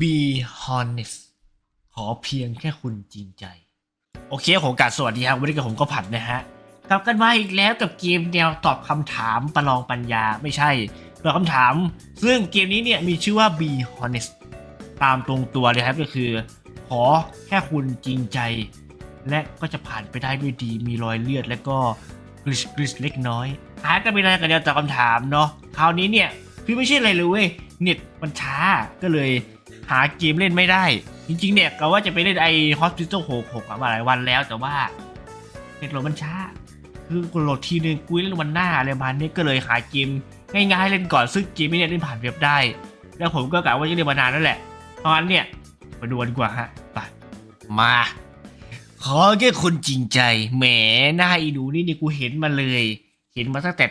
be honest ขอเพียงแค่คุณจริงใจ โอเคผมกาสวัสดีครับวันนี้กับผมก็ผัดนะฮะกลับกันมาอีกแล้วกับเกมแนวตอบคำถามประลองปัญญาไม่ใช่ตอบคำถาม ซึ่งเกมนี้เนี่ยมีชื่อว่า be honest ตามตรงตัวเลยครับก็คือ ขอแค่คุณจริงใจ และก็จะผ่านไปได้ด้วยดี มีรอยเลือดและก็กริชกริชเล็กน้อยหากันไปได้กันเดียวตอบคำถามเนาะคราวนี้เนี่ยคือไม่ใช่อะไรเลยเว้ยเน็ตมันช้าก็เลย หาเกมเล่นไม่ได้ จริงๆเนี่ยก็ว่าจะไปเล่นไอ้ Hospital 66มาหลายวันแล้วแต่ว่าเน็ตโหลดมันช้า คือกูโหลดทีนึงกูเล่นวันหน้าอะไรประมาณนี้ก็เลยหาเกมง่ายๆเล่นก่อนซึ่งเกมนี้เนี่ยเล่นผ่านเว็บได้ แล้วผมก็กะว่าจะเล่นมานานนั่นแหละเพราะงั้นเนี่ยมาดูกันดีกว่าฮะไปมาขอแค่คนจริงใจแหมหน้าอีหนูนี่นี่กูเห็นมาเลย เห็นมาตั้งแต่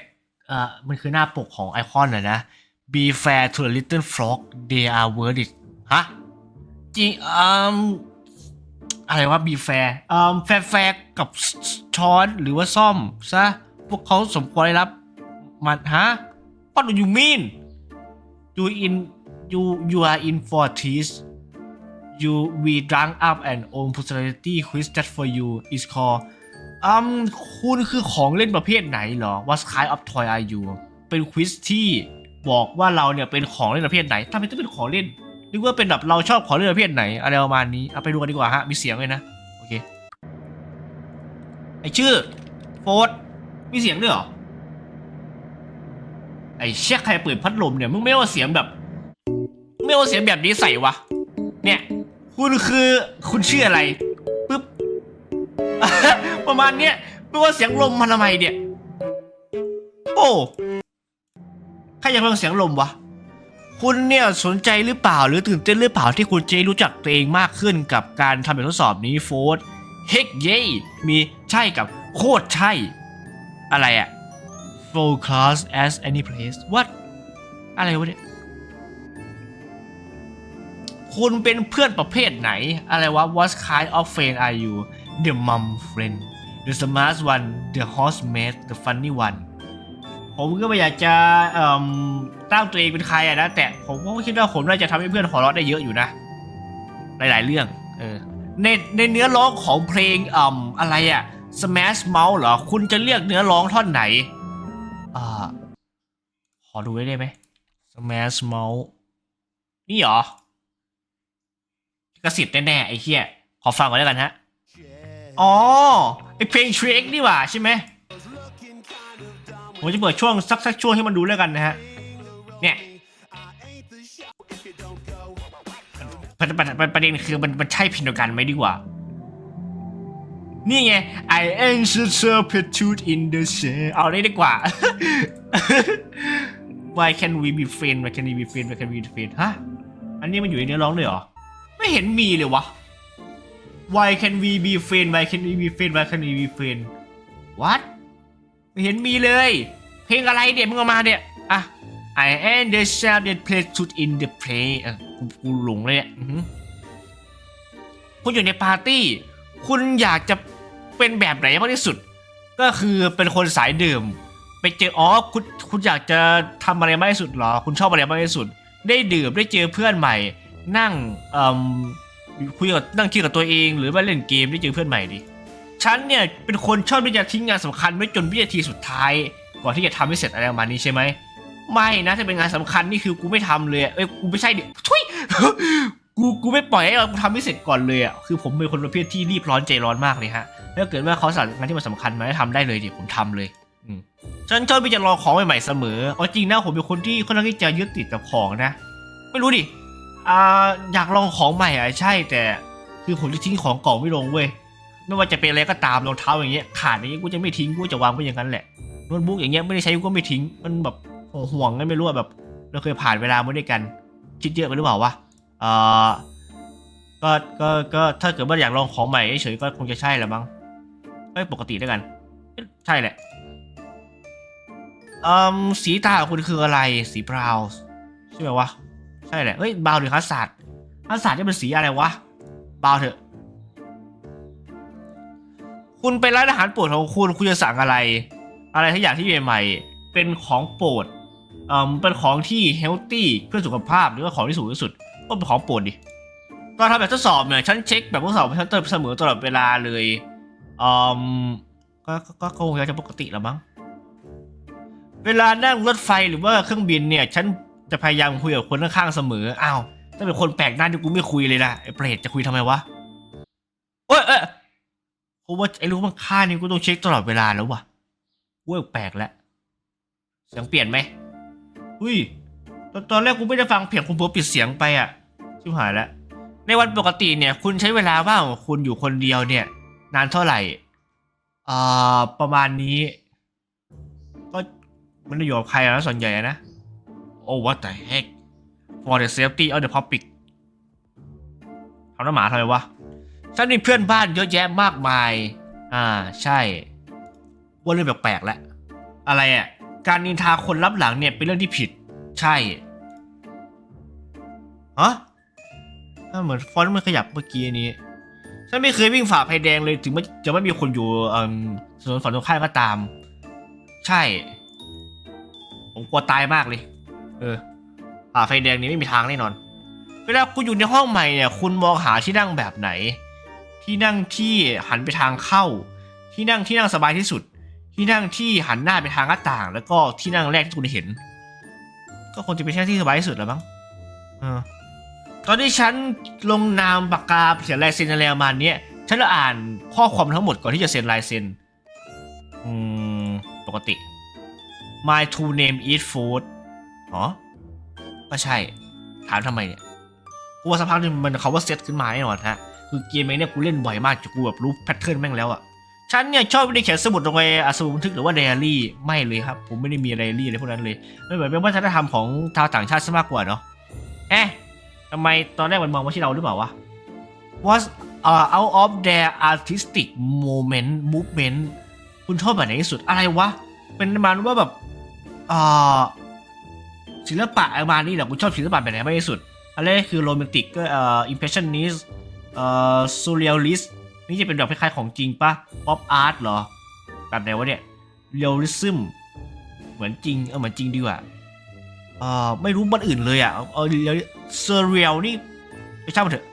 เอ่อมันคือหน้าปกของไอคอนอะนะ Be fair to the little frog they are worth it ฮะจริงอืมอะไรวะ be fair อืมแฟร์แฟร์กับช้อนหรือว่าซ่อมซะพวกเขาสมควรได้รับ มันฮะ What do you mean you in you you are in for this you we drunk up and own personality quiz just for you is called อืมคุณคือของเล่นประเภทไหนเหรอ What kind of toy are you เป็นควิสที่บอกว่าเราเนี่ยเป็นของเล่นประเภทไหนทำไมต้องเป็นของเล่น นึกว่าเป็นแบบเราชอบขอเล่นประเภทไหนอะไรประมาณนี้เอาไปดูกันดีกว่าฮะมีเสียงเลยนะโอเคไอชื่อโฟร์ดมีเสียงด้วยเหรอไอเชี่ยใครเปิดพัดลมเนี่ยมึงไม่เอาเสียงแบบไม่เอาเสียงแบบนี้ใส่วะเนี่ยคุณคือคุณชื่ออะไรปึ๊บประมาณเนี้ยไม่ว่าเสียงลมมันทำไมเนี่ย โอ้ใครอยากฟังเสียงลมวะ คุณเนี่ยสนใจหรือเปล่าหรือตื่นเต้นหรือเปล่าที่คุณจะรู้จักตัวเองมากขึ้นกับการทำแบบทดสอบนี้โฟร์เฮกเย่มีใช่กับโคตรใช่ อะไรอะ full class as any place what อะไรวะเนี่ย คุณเป็นเพื่อนประเภทไหน อะไรวะ What kind of friend are you The mom friend The smart one The housemate The funny one ผมก็ไม่อยากจะเอ่มตั้งตัวเองเป็นใครอะนะแต่ผมก็คิดว่าผมน่าจะทำให้เพื่อนหัวเราะได้เยอะอยู่นะ หลาย ๆ เรื่อง เออ ในในเนื้อร้องของเพลงอ่มอะไรอะ Smash Mouth เหรอ คุณจะเรียกเนื้อร้องท่อนไหน อ่า ขอดูได้ไหม Smash Mouth นี่เหรอกระสิทธิ์แน่ๆไอ้เหี้ย ขอฟังก่อนแล้วกันฮะ อ๋อ ไอเพลงเทรกนี่หว่าใช่ไหม ผมจะเปิดช่วงสักสักช่วงให้มันดูแล้วกันนะฮะ เนี่ยประปปประเด็นคือมันมันใช่พลงเดีกันไหมดีกว่า นี่ไง I am so serpitude in the shade เอาได้ดีกว่า Why can we be friends Why can we be friends Why can we be friends ฮะ อันนี้มันอยู่ในเนื้อร้องเลยเหรอ ไม่เห็นมีเลยวะ Why can we be friends Why can we be friends Why can we be friends What ไม่เห็นมีเลย เพลงอะไรเนี่ยมึงเอามาเนี่ยอะ I am the shape that plays to in the play เออกูกูหลงเลยเนี่ยคุณอยู่ในปาร์ตี้ คุณอยากจะเป็นแบบไหนมากที่สุด ก็คือเป็นคนสายดื่ม ไปเจออ๋อคุณคุณอยากจะทำอะไรมากที่สุดเหรอ คุณชอบอะไรมากที่สุด ได้ดื่มได้เจอเพื่อนใหม่ นั่งเอ่มคุยกับนั่งคิดกับตัวเอง หรือว่าเล่นเกมได้เจอเพื่อนใหม่ดิ ฉันเนี่ยเป็นคนชอบที่จะทิ้งงานสำคัญไว้จนวินาทีสุดท้าย ก่อนที่จะทำให้เสร็จอะไรประมาณนี้ใช่ไหมไม่นะถ้าเป็นงานสำคัญนี่คือกูไม่ทำเลยเอ้ยกูไม่ใช่ดิทุยกูกูไม่ปล่อยให้เราทำให้เสร็จก่อนเลยอะคือผมเป็นคนประเภทที่รีบร้อนใจร้อนมากเลยฮะถ้าเกิดว่าเขาสั่งงานที่มันสำคัญมาให้ทำได้เลยดิผมทำเลยอืมฉันชอบที่จะลอของใหม่ๆเสมอเอาจริงนะผมเป็นคนที่ค่อนข้างที่จะยึดติดกับของนะ ไม่รู้ดิอ่าอยากลองของใหม่อะใช่แต่ คือผมจะทิ้งของเก่าไม่ลงเว้ย ไม่ว่าจะเป็นอะไรก็ตามรองเท้าอย่างเงี้ยขาดอย่างเงี้ยกูจะไม่ทิ้งกูจะวางไว้อย่างนั้นแหละโน้ตบุ๊กอย่างเงี้ยไม่ได้ใช้กูก็ไม่ทิ้งมันแบบห่วงกันไม่รู้แบบ เราเคยผ่านเวลามาด้วยกัน คิดเยอะไปหรือเปล่าวะเออก็ก็ก็ถ้าเกิดว่าอยากลองของใหม่เฉยๆก็คงจะใช่แหละมั้งก็ปกติด้วยกัน ใช่แหละอืมสีตาของคุณคืออะไรสีบราวน์ใช่ไหมวะใช่แหละเฮ้ยบราวน์หรือคัสตาร์ดคัสตาร์ดจะเป็นสีอะไรวะบราวน์เถอะ คุณไปร้านอาหารโปรดของคุณคุณจะสั่งอะไร อะไรทุกอย่างที่ใหม่ๆเป็นของโปรดเอ่อเป็นของที่เฮลตี้เพื่อสุขภาพหรือว่าของที่สูงที่สุดก็เป็นของโปรดดิตอนทำแบบทดสอบเนี่ยฉันเช็คแบบทดสอบฉันเติมเสมอตลอดเวลาเลยอืมก็ก็ก็ก็คงจะปกติแล้วมั้งเวลานั่งรถไฟหรือว่าเครื่องบินเนี่ยฉันจะพยายามคุยกับคนข้างๆเสมออ้าวถ้าเป็นคนแปลกหน้าที่กูไม่คุยเลยนะไอ้เปรตจะคุยทำไมวะโอ้ยเอ้ย เพราะว่าไอ้รู้มันค่านี่กูต้องเช็คตลอดเวลาแล้ววะเว้ยแปลกแล้วเสียงเปลี่ยนไหมอุ้ยตอนตอนแรกกูไม่ได้ฟังเพียงคุณเพิ่ปิดเสียงไปอะชิบหายแล้วในวันปกติเนี่ย คุณใช้เวลาว่างของคุณอยู่คนเดียวเนี่ย นานเท่าไหร่อ่าประมาณนี้ ก็มันอยู่กับใครนะส่วนใหญ่นะโอ้ what the heck for the safety of the public ทำน้ำหมาทำไมวะ ฉันมีเพื่อนบ้านเยอะแยะมากมาย อ่าใช่ว่าเรื่องแปลกๆแล้วอะไรอะ การนินทาคนรับหลังเนี่ยเป็นเรื่องที่ผิด ใช่ฮะอ่าเหมือนฟอนต์มันขยับเมื่อกี้นี้ ฉันไม่เคยวิ่งฝ่าไฟแดงเลยถึงไม่จะไม่มีคนอยู่ถนนฝั่งตรงข้ามก็ตาม ใช่ ผมกลัวตายมากเลย เออผ่าไฟแดงนี้ไม่มีทางแน่นอน เวลาคุณอยู่ในห้องใหม่เนี่ย คุณมองหาที่นั่งแบบไหน ที่นั่งที่หันไปทางเข้า ที่นั่งที่นั่งสบายที่สุด ที่นั่งที่หันหน้าไปทางหน้าต่าง แล้วก็ที่นั่งแรกที่คุณเห็น ก็คงจะเป็นที่นั่งที่สบายที่สุดแล้วมั้งออตอนที่ฉันลงนามปากกาเขียนลายเซ็นอะไรประมาณเนี้ยฉันจะอ่านข้อความทั้งหมดก่อนที่จะเซ็นลายเซ็นอืมปกติ My two name is food อ๋อก็ใช่ ถามทำไมเนี่ยกูว่าสักพักนึงมันเขาว่าเซตขึ้นมาแน่นอนฮะ คือเกมนี้เนี่ยกูเล่นบ่อยมากจนกูแบบรู้แพทเทิร์นแม่งแล้วอะฉันเนี่ยชอบไม่ได้เขียนสมุดลงไปอสมุดบันทึกหรือว่าไดอารี่ไม่เลยครับ ผมไม่ได้มีไดอารี่อะไรพวกนั้นเลยไม่เหมือนเป็นวัฒนธรรมของชาวต่างชาติซะมากกว่าเนาะเอ๊ะทำไมตอนแรกมันมองว่าที่เราหรือเปล่าวะ was uh, out of their artistic moment movement คุณชอบแบบไหนที่สุดอะไรวะ เป็นประมาณว่าแบบเอ่อศิลปะประมาณนี้แหละคุณชอบศิลปะแบบไหนมากที่สุดอันแรกคือโรแมนติกก็เอ่ออิมเพรสชันนิส เอ่อซูเรียลลิสนี่จะเป็นแบบคล้ายๆของจริงปะป๊อปอาร์ตเหรอ แบบไหนวะเนี่ยเรียลลิซึมเหมือนจริงเออเหมือนจริงดีกว่าเอ่อไม่รู้มันอื่นเลยอะเอาเอาเรียลเซเรียลนี่ไม่ใช่มันเถอะ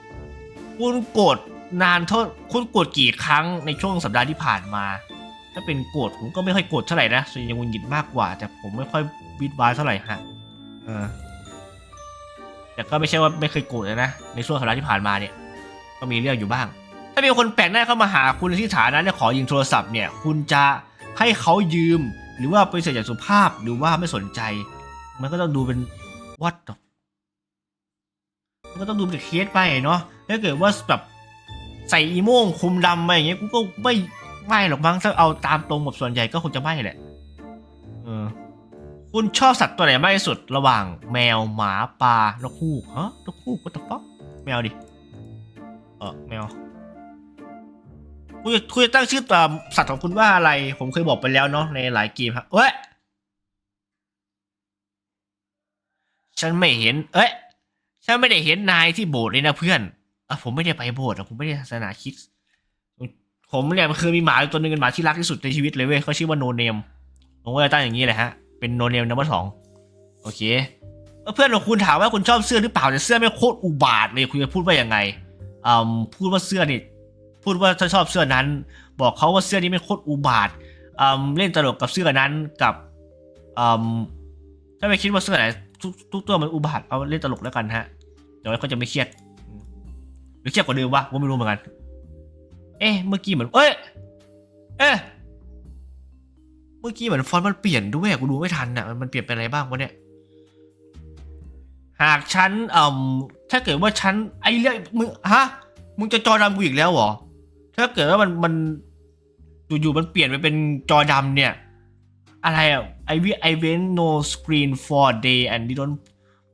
คุณโกรธนานเท่าคุณโกรธกี่ครั้งในช่วงสัปดาห์ที่ผ่านมา ถ้าเป็นโกรธผมก็ไม่ค่อยโกรธเท่าไหร่นะส่วนใหญ่ยังหงุดหงิดมากกว่า แต่ผมไม่ค่อยวิดวายเท่าไหร่ฮะเออแต่ก็ไม่ใช่ว่าไม่เคยโกรธเลยนะในช่วงสัปดาห์ที่ผ่านมาเนี่ย ก็มีเรื่องอยู่บ้าง ถ้ามีคนแปลกหน้าเข้ามาหาคุณในที่ฐานะเนี่ยขอยืมโทรศัพท์เนี่ย คุณจะให้เขายืม หรือว่าไปเสียอย่างสุภาพหรือว่าไม่สนใจ มันก็ต้องดูเป็นวัดมันก็ต้องดูเป็นเคสไปเนาะถ้าเกิดว่าแบบใส่อีโม่งคุมดำมาอย่างเงี้ยกูก็ไม่ไม่หรอกมั้งถ้าเอาตามตรงแบบส่วนใหญ่ก็คงจะไม่แหละเออคุณชอบสัตว์ตัวไหนมากที่สุดระหว่างแมวหมาปลานกฮูกฮะนกฮูก what the fuck แมวดิ เออแมวคุณจะคุณจะตั้งชื่อตัวสัตว์ของคุณว่าอะไร ผมเคยบอกไปแล้วเนาะในหลายเกมครับเอ้ยฉันไม่เห็น เอ้ยฉันไม่ได้เห็นนายที่โบสถ์เลยนะเพื่อนอะผมไม่ได้ไปโบสถ์อะผมไม่ได้ศาสนาคริดผมเนี่ยมันคือมีหมาตัวหนึงเป็นหมาที่รักที่สุดในชีวิตเลยเว้ยเขาชื่อว่าโนเนมผมก็เลยตั้งอย่างนี้แหละฮะ เป็นโนเนมนัมเบอร์สองโอเค เพื่อนของคุณถามว่าคุณชอบเสื้อหรือเปล่าแต่เสื้อไม่โคตรอุบาทเลยคุณจะพูดว่ายังไง พูดว่าเสื้อนี่พูดว่าถ้าชอบเสื้อนั้น บอกเขาว่าเสื้อนี้ไม่โคตรอุบาทเล่นตลกกับเสื้อนั้นกับถ้าไม่คิดว่าเสื้อไหนทุกทุกตัวมันอุบาทเอาเล่นตลกแล้วกันฮะเดี๋ยวเขาจะไม่เครียดอืมหรือเครียดกว่าเดิมวะผมไม่รู้เหมือนกัน เอ๊ะเมื่อกี้เหมือนเอ้ยเอ๊ะเมื่อกี้เหมือนฟอนต์มันเปลี่ยนด้วยกูดูไม่ทันอะมันเปลี่ยนเป็นอะไรบ้างวะเนี่ยหากฉันเอ่ม ถ้าเกิดว่าฉันไอ้เรื่องมึงฮะมึงจะจอดำกูอีกแล้วเหรอถ้าเกิดว่ามันมันอยู่ๆมันเปลี่ยนไปเป็นจอดำเนี่ย อะไรอะ I will I went no screen for a day and didn't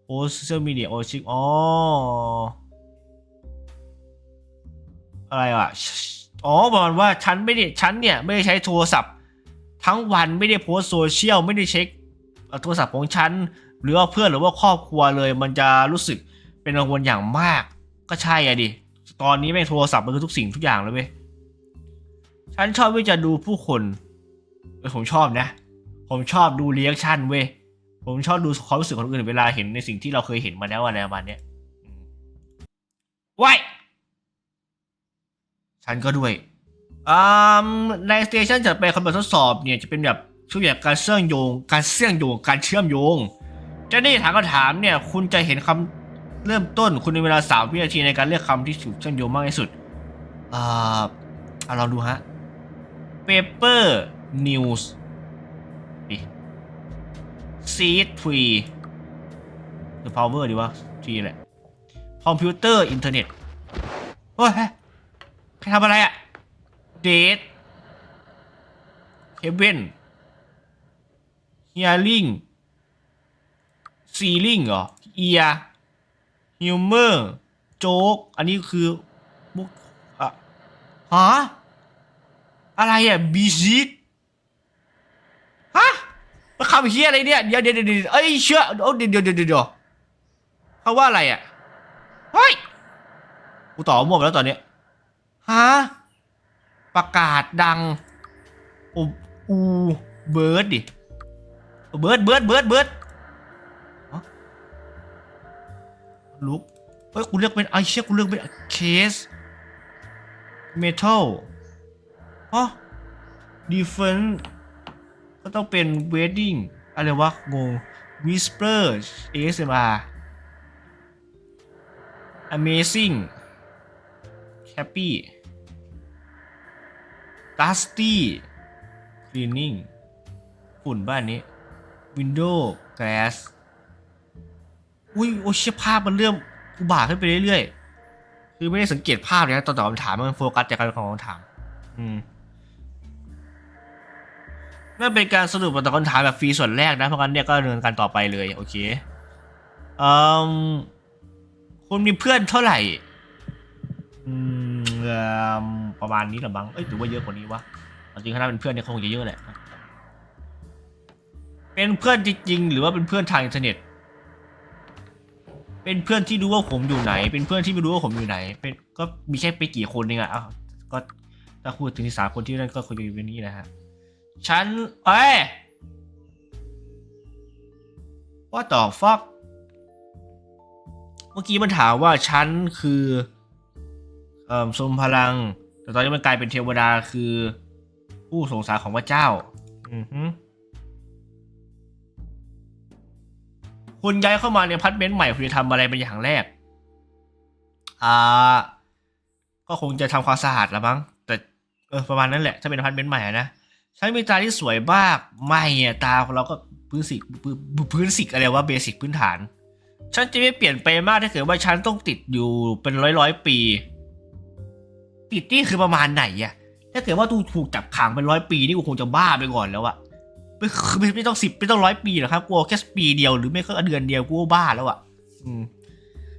post social media or check อ๋ออะไรอะอ๋อประมาณว่าฉันไม่ได้ฉันเนี่ยไม่ได้ใช้โทรศัพท์ ทั้งวันไม่ได้โพสโซเชียลไม่ได้เช็คโทรศัพท์ของฉัน หรือว่าเพื่อนหรือว่าครอบครัวเลยมันจะรู้สึก เป็นกังวลอย่างมาก ก็ใช่อะดิ ตอนนี้แม่งโทรศัพท์มันคือทุกสิ่งทุกอย่างเลยเว้ย ฉันชอบที่จะดูผู้คนเออผมชอบนะ ผมชอบดูเรีแอคชั่นเว้ย ผมชอบดูความรู้สึกของคนอื่นเวลาเห็นในสิ่งที่เราเคยเห็นมาแล้วอะไรประมาณเนี้ยว้ายฉันก็ด้วยอ่าในสเตชันจัดไปคำแบบทดสอบเนี่ยจะเป็นแบบช่วยแบบการเชื่อมโยง การเชื่อมโยง การเชื่อมโยง จะนี่ถามคำถามเนี่ย คุณจะเห็นคำ เริ่มต้นคุณมีเวลาสามวินาทีในการเลือกคำที่ถูกเชื่อมโยงมากที่สุดอ่าเอาลองดูฮะ paper news ดิ seed tree the power ดีวะ tree แหละคอมพิวเตอร์อินเทอร์เน็ตโอ้ยใครทำอะไรอะเดทเคเบินเฮียริงซีลิงเหรอเอีย ฮิวเมอร์โจ๊ก อันนี้คือมุกอะฮะอะไรอะบีซิกฮะมาคำเฮียอะไรเนี่ย เดี๋ยวเดี๋ยวเดี๋ยวเอ้ยเชื่อโอ้เดี๋ยวเดี๋ยวเดี๋ยวเดี๋ยวเขาว่าอะไรอะเฮ้ยกูต่อหมดแล้วตอนนี้ฮะประกาศดังอูเบิร์ดดิเบิร์ดเบิร์ดเบิร์ดเบิร์ด ลุกเฮ้ยกูเลือกเป็นไอเชี่ยกูเลือกเป็นเคสเมทัลฮะดีเฟนก็ต้องเป็นเวดดิ้งอะไรวะงง Whisper ASMR Amazing Happy Dusty Cleaning ฝุ่นบ้านนี้ Window Glass อุ้ยโอ้เชี่ยภาพมันเริ่มอุบาทขึ้นไปเรื่อยๆ คือไม่ได้สังเกตภาพเลยนะตอนตอบคำถามมันโฟกัสจากการของคำถาม อืมนั่นเป็นการสรุปตอบคำถามแบบฟรีส่วนแรกนะ เพราะงั้นเนี่ยก็ดำเนินการต่อไปเลย โอเคอืมคุณมีเพื่อนเท่าไหร่ อืมเอิ่มประมาณนี้หรือมั้งเอ้ยถือว่าเยอะกว่านี้วะจริงๆถ้าเป็นเพื่อนเนี่ยคงจะเยอะแหละ เป็นเพื่อนจริงๆ หรือว่าเป็นเพื่อนทางอินเทอร์เน็ต เป็นเพื่อนที่รู้ว่าผมอยู่ไหน เป็นเพื่อนที่ไม่รู้ว่าผมอยู่ไหน เป็นก็มีแค่ไปกี่คนเองอะอ้าวก็ถ้าพูดถึงสามคนที่นั่นก็คุยอยู่ในนี้นะฮะฉันเอ้ย What the fuck เมื่อกี้มันถามว่าฉันคือเอ่อทรงพลัง แต่ตอนนี้มันกลายเป็นเทวดาคือ ผู้สงสารของพระเจ้า อือฮึ คุณย้ายเข้ามาในพาร์ตเมนต์ใหม่คุณจะทำอะไรเป็นอย่างแรก อ่า ก็คงจะทำความสะอาดละมั้ง แต่เออประมาณนั้นแหละ ถ้าเป็นพาร์ตเมนต์ใหม่นะฉันมีตาที่สวยมากไม่อะตาเราก็พื้นสิกพื้นสิกอะไรว่าเบสิกพื้นฐาน ฉันจะไม่เปลี่ยนไปมากถ้าเกิดว่าฉันต้องติดอยู่เป็นร้อยร้อยปี ติดนี่คือประมาณไหนอะถ้าเกิดว่าตูถูกจับขังเป็นร้อยปีนี่กูคงจะบ้าไปก่อนแล้วอะ ไม่คือไม่ไม่ต้องสิบไม่ต้องร้อยปีหรอกครับกูเอาแค่ปีเดียวหรือไม่ก็เดือนเดียวกูก็บ้าแล้วอะอืม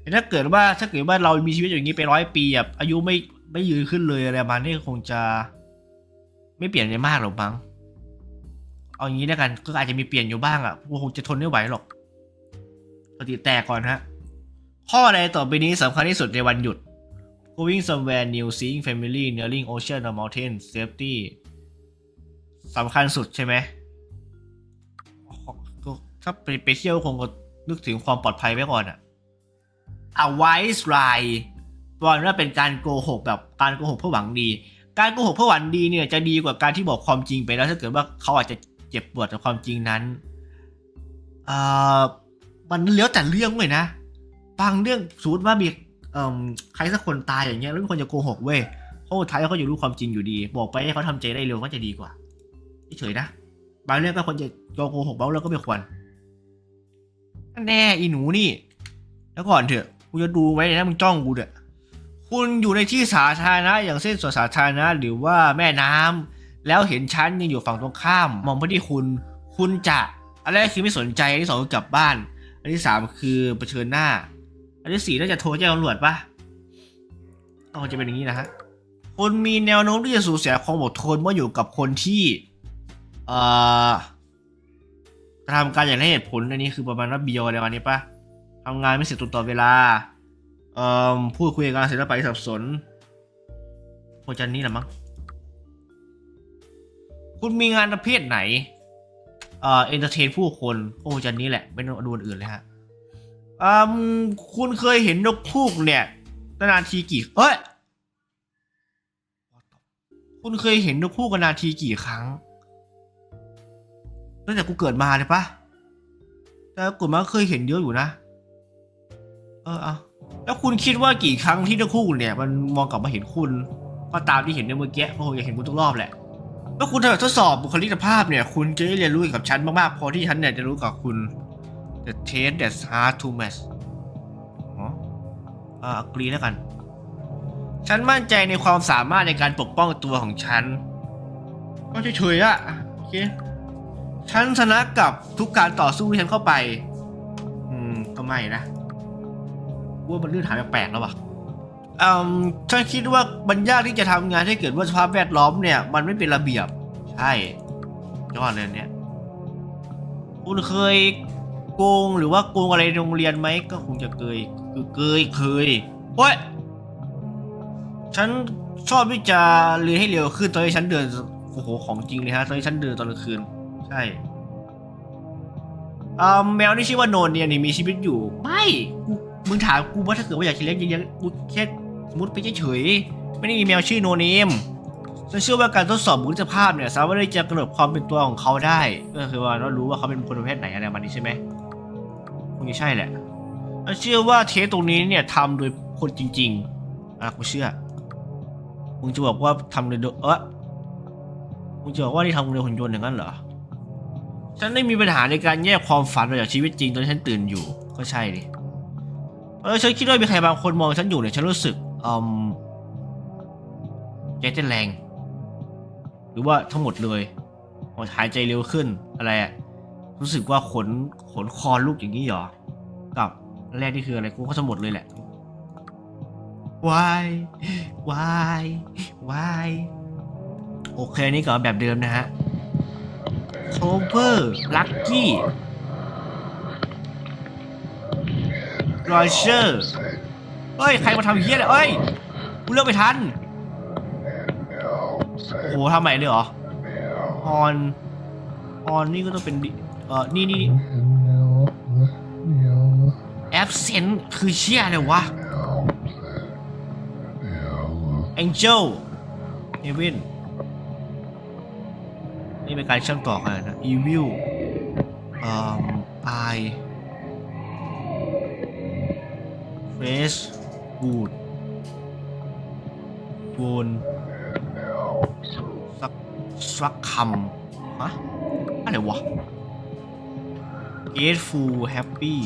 แต่ถ้าเกิดว่าถ้าเกิดว่าเรามีชีวิตอย่างนี้ไปร้อยปีอะอายุไม่ไม่ยืนขึ้นเลยอะไรประมาณนี้คงจะ ไม่เปลี่ยนอะไรมากหรอกมั้งเอาอย่างนี้แล้วกันก็อาจจะมีเปลี่ยนอยู่บ้างอะกูคงจะทนไม่ไหวหรอกปฏิแตกก่อนฮะ ข้อใดต่อไปนี้สำคัญที่สุดในวันหยุด going somewhere new seeing family nearing ocean or mountain safety สำคัญสุดใช่ไหมก็ ถ้าไปไปเที่ยวคงก็นึกถึงความปลอดภัยไว้ก่อนอะ a wise lie บอกว่าเป็นการโกหกแบบการโกหกเพื่อหวังดี การโกหกเพื่อหวังดีเนี่ยจะดีกว่าการที่บอกความจริงไปแล้วถ้าเกิดว่าเขาอาจจะเจ็บปวดกับความจริงนั้นเอ่อมันเลี้ยวแต่เรื่องเลยนะ บางเรื่องสมมติว่ามีเอ่อใครสักคนตายอย่างเงี้ยแล้วมีคนจะโกหกเว้ยเพราะสุดท้ายเขาจะรู้ความจริงอยู่ดี บอกไปให้เขาทำใจได้เร็วก็จะดีกว่าเฉยนะ บางเรื่องก็ควรจะโกหกบางเรื่องก็ไม่ควร แน่อีหนูนี่ แล้วก่อนเถอะกูจะดูไว้นะมึงจ้องกูเถอะคุณอยู่ในที่สาธารณะอย่างเช่นสวนสาธารณะหรือว่าแม่น้ำแล้วเห็นฉันยังอยู่ฝั่งตรงข้าม มองไปที่คุณ คุณจะอันแรกคือไม่สนใจอันที่สองกลับบ้าน อันที่สามคือเผชิญหน้า อันที่สี่น่าจะโทรแจ้งตำรวจปะก็คงจะเป็นอย่างนี้นะฮะคุณมีแนวโน้มที่จะสูญเสียความอดทนเมื่ออยู่กับคนที่ เอ่อ กระทำการอย่างไรเหตุผลอันนี้คือประมาณว่าเบียวอะไรประมาณนี้ปะทำงานไม่เสร็จตรงต่อเวลาเอ่อพูดคุยกันเสร็จแล้วไปสับสนโคจันนี้แหละมั้งคุณมีงานประเภทไหน เอ่อเอนเตอร์เทนผู้คนโอ้จันนี้แหละ ไม่ต้องดูอันอื่นเลยฮะอืมคุณเคยเห็นนกพูกเนี่ยนานทีกี่เอ้ยคุณเคยเห็นนกคู่กันนาทีกี่ครั้ง ตั้งแต่กูเกิดมาเลยปะแต่กูมาเคยเห็นเยอะอยู่นะ เออเอาแล้วคุณคิดว่ากี่ครั้งที่นกคู่เนี่ย มันมองกลับมาเห็นคุณก็ตามที่เห็นในเมื่อกี้เพราะผมอยากเห็นคุณทุกรอบแหละเมื่อคุณทดสอบบุคลิกภาพเนี่ย คุณจะได้เรียนรู้กับฉันมากๆพอที่ฉันเนี่ยจะรู้กับคุณ The taste that's hard to match อ๋ออ่ากรีแล้วกัน ฉันมั่นใจในความสามารถในการปกป้องตัวของฉัน ก็เฉยๆอะโอเค ฉันชนะกับทุกการต่อสู้ที่ฉันเข้าไป อืมก็ไม่นะว่ามันเลื่อนหายแปลกๆแล้ววะอืมฉันคิดว่ามันยากที่จะทำงานให้เกิดว่าสภาพแวดล้อมเนี่ย มันไม่เป็นระเบียบ ใช่ยอดเลยอันเนี่ยคุณเคยโกงหรือว่าโกงอะไรโรงเรียนไหมก็คงจะเคยคือเคยเคยโอ้ยฉันชอบที่จะเรียนให้เร็วขึ้นตอนที่ฉันเดินโอ้โหของจริงเลยฮะตอนที่ฉันเดินตอนกลางคืน ใช่อ่าแมวที่ชื่อว่าโนนเนี่ยนี่มีชีวิตอยู่ ไม่กูมึงถามกูว่าถ้าเกิดว่าอยากจะเลี้ยงจะเลี้ยงกูแค่สมมติไปเฉยๆไม่ได้มีแมวชื่อโนเนมฉันเชื่อว่าการทดสอบบุคลิกภาพเนี่ย สามารถที่จะกำหนดความเป็นตัวของเขาได้ ก็คือว่าเรารู้ว่าเขาเป็นคนประเภทไหนอะไรประมาณนี้ใช่ไหมคงจะใช่แหละฉันเชื่อว่าเทสตรงนี้เนี่ยทำโดยคนจริง ๆอะกูเชื่อมึงจะบอกว่าทำโดยเออมึงจะบอกว่านี่ทำโดยหุ่นยนต์อย่างนั้นเหรอ ฉันได้มีปัญหาในการแยกความฝันออกจากชีวิตจริงตอนฉันตื่นอยู่ ก็ใช่ดิเออฉันคิดว่ามีใครบางคนมองฉันอยู่เนี่ยฉันรู้สึกอืมใจเต้นแรง หรือว่าทั้งหมดเลยหายใจเร็วขึ้นอะไรอะรู้สึกว่าขนขนคอลุกอย่างนี้เหรอ กับแรกนี่คืออะไรกูก็ทั้งหมดเลยแหละ why why why โอเคอันนี้ก็แบบเดิมนะฮะ cover lucky roger เชอร์เฮ้ย ใครมาทำเฮี้ยเลยเอ้ย กูเลือกไปทัน โอ้โหทำใหม่เลยเหรอฮอนฮอนนี่ก็ต้องเป็นเออนี่นี่ absent คือเชี่ยเลยวะ Angel Heaven นี่เป็นการเชื่อมต่อกันนะ Evil อืม I Face Good Bone สักสักคำฮะอะไรวะ Grateful Happy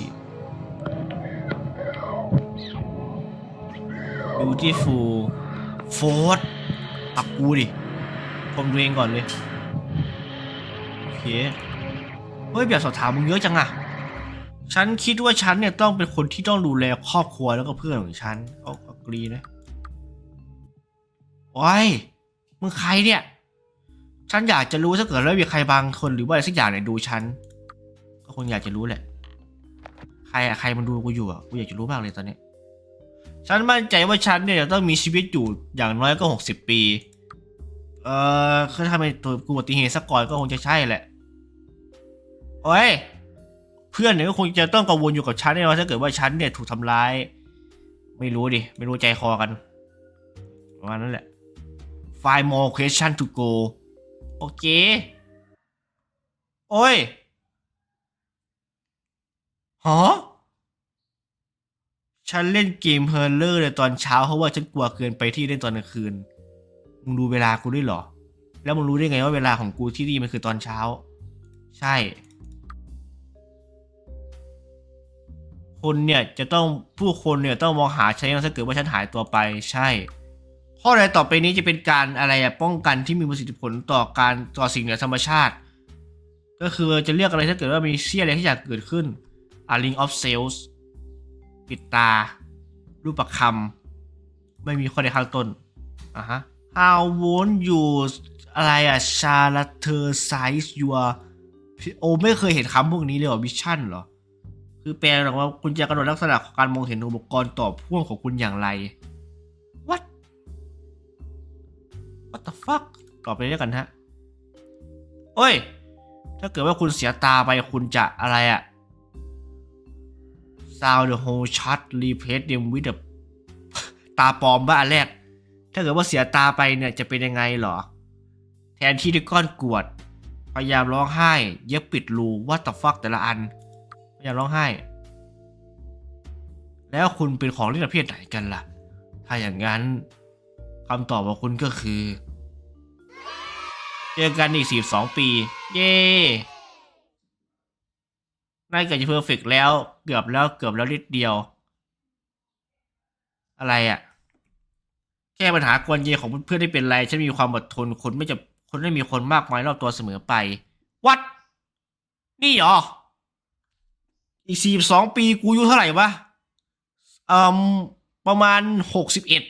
Beautiful โฟร์ปักกูดิชมตัวเองก่อนเลย เคเฮ้ยแบบสอบถามมึงเยอะจังอะฉันคิดว่าฉันเนี่ยต้องเป็นคนที่ต้องดูแลครอบครัวแล้วก็เพื่อนของฉันก็กรีนะโอ้ยมึงใครเนี่ย ฉันอยากจะรู้ถ้าเกิดว่ามีใครบางคนหรือว่าอะไรสักอย่างเนี่ยดูฉัน ก็คงอยากจะรู้แหละ ใครอะใครมันดูกูอยู่อะกูอยากจะรู้มากเลยตอนนี้ ฉันมั่นใจว่าฉันเนี่ยจะต้องมีชีวิตอยู่อย่างน้อยก็หกสิบปี เอ่อคือถ้าเป็นตัวกูอุบัติเหตุสักก่อนก็คงจะใช่แหละ โอ้ย เพื่อนเนี่ยก็คงจะต้องกังวลอยู่กับฉันแน่นอนถ้าเกิดว่าฉันเนี่ยถูกทำร้าย ไม่รู้ดิ ไม่รู้ใจคอกันประมาณนั้นแหละ Five more question to go โอเค โอ้ยฮะฉันเล่นเกมเพลเลอร์เลยตอนเช้าเพราะว่าฉันกลัวเกินไปที่เล่นตอนกลางคืน มึงดูเวลากูด้วยเหรอ แล้วมึงรู้ได้ไงว่าเวลาของกูที่นี่มันคือตอนเช้า ใช่ คนเนี่ยจะต้องผู้คนเนี่ยต้องมองหาฉันถ้าเกิดว่าฉันหายตัวไปใช่ ข้อใดต่อไปนี้จะเป็นการอะไรอะป้องกันที่มีประสิทธิผลต่อการต่อสิ่งเหนือธรรมชาติ ก็คือจะเรียกอะไรถ้าเกิดว่ามีเสี้ยอะไรที่อยากเกิดขึ้น A Ring of Sales ปิดตา รูปประคำไม่มีข้อใดข้างต้นอะฮะ How won't you อะไรอะ characterize your โอไม่เคยเห็นคำพวกนี้เลยเหรอ vision เหรอ คือแปลหรอกว่าคุณจะกำหนดลักษณะของการมองเห็นอุปกรณ์ต่อพ่วงของคุณอย่างไร What What the fuck ต่อไปเรียกันฮะโอ้ย ถ้าเกิดว่าคุณเสียตาไปคุณจะอะไรอะ sound the whole shot replace them with the ตาปลอมบ้าแรก ถ้าเกิดว่าเสียตาไปเนี่ยจะเป็นยังไงหรอ แทนที่ด้วยก้อนกรวด พยายามร้องไห้ เย็บปิดรูว่าต่ฟักแต่ละอัน พยายามร้องไห้ แล้วคุณเป็นของเล่นประเภทไหนกันล่ะ ถ้าอย่างนั้นคำตอบของคุณก็คือ เจอกันอีกสี่สองปี เย้นายกือบจะเพอร์เฟกแล้ว เกือบแล้วเกือบแล้วนิดเดียว อะไรอะ่ะแก้ปัญหากวนเยของเพื่อนๆได้เป็นไร ฉันมีความอดทนคนไม่จะคนไม่มีคนมากมายรอบตัวเสมอไป วัด นี่หรอ อีกสี่สองปีกูอายุเท่าไหร่วะเอ่มประมาณหกสิบเอ็ด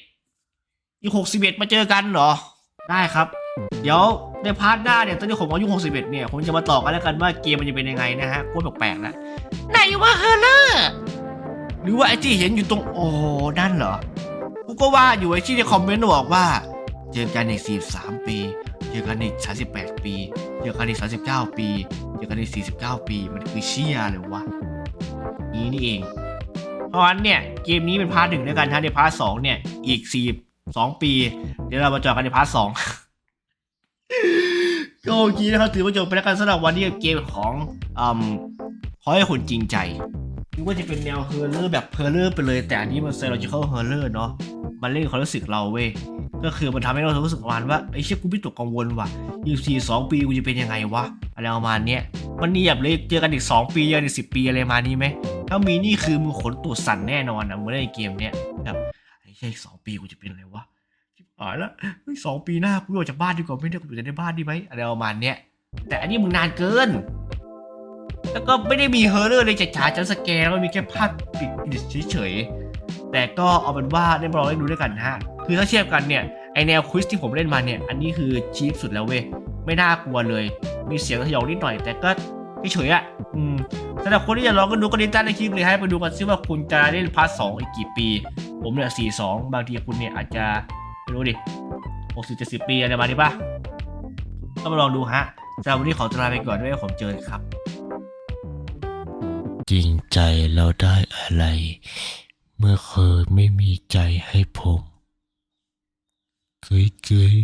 อีกหกสิบเอ็ดมาเจอกันเหรอ ได้ครับ เดี๋ยวในพาร์ทหน้าเนี่ยตอนที่ผมอายุ61เนี่ย ผมจะมาต่อกันแล้วกันว่าเกมมันจะเป็นยังไงนะฮะโคตรแปลกๆแล้วไหนว่าเฮอร์เลอร์หรือว่าไอ้ที่เห็นอยู่ตรงโอ้นั่นเหรอ กูก็ว่าอยู่ไอ้ที่ในคอมเมนต์บอกว่า เจอกันอีก43ปี เจอกันอีก38ปี เจอกันอีก39ปี เจอกันอีก49ปี มันคือเชี่ยเลยวะ นี้นี่เอง เพราะฉะนั้นเนี่ยเกมนี้เป็นพาร์ทหนึ่งด้วยกันฮะในพาร์ทสองเนี่ย อีก42ปี เดี๋ยวเรามาเจอกันในพาร์ทสองก็โอเคนะครับถือว่าจบไปแล้วกันสำหรับวันนี้กับเกมของอืมขอให้คนจริงใจนึกว่าจะเป็นแนวเฮอร์เลอร์แบบเฮอร์เลอร์ไปเลย แต่อันนี้มัน psychological horror เนาะมันเล่นความรู้สึกเราเว้ยก็คือมันทำให้เรารู้สึกประมาณว่าไอ้เชี่ยกูไม่ตกกังวลว่ะยี่สี่สองปีกูจะเป็นยังไงวะ อะไรประมาณเนี้ยมันเนี่แบเลยเจอกันอีกสองปีเจอกันอีกสิบปีอะไรมานี้ไหมถ้ามีนี่คือมือขนตัวสั่นแน่นอนนะเมื่อได้เกมเนี้ยแบบไอ้เชี่ยอีกสองปีกูจะเป็นอะไรวะชิบหายแล้วสองปีหน้ากูออกจากบ้านดีกว่าไม่ได้กูอยู่ในบ้านดีไหมอะไรประมาณเนี้ยแต่อันนี้มึงนานเกิน แล้วก็ไม่ได้มีเฮอร์เรอร์เลยจ๋าจัมสแกร์แล้วมีแค่ภาพปิดเฉยๆแต่ก็เอาเป็นว่าได้มาลองเล่นดูด้วยกันฮะคือถ้าเทียบกันเนี่ยไอแนวควิสที่ผมเล่นมาเนี่ยอันนี้คือชีพสุดแล้วเว้ยไม่น่ากลัวเลย มีเสียงสยองนิดหน่อยแต่ก็เฉยๆอะอืมสำหรับคนที่จะลองก็ดูก็ดีใต้ในคลิปเลยให้ไปดูกันซิว่าคุณจะเล่นพาร์ทสองอีกกี่ปี ผมเนี่ยสี่สองบางทีคุณเนี่ยอาจจะไม่รู้ดิหกสิบเจ็ดสิบปีอะไรประมาณนี้ป่ะก็มาลองดูฮะสำหรับวันนี้ขอตัวลาไปก่อนด้วยผมเจอกันครับ จริงใจเราได้อะไร เมื่อเคยไม่มีใจให้ผมเกยเกย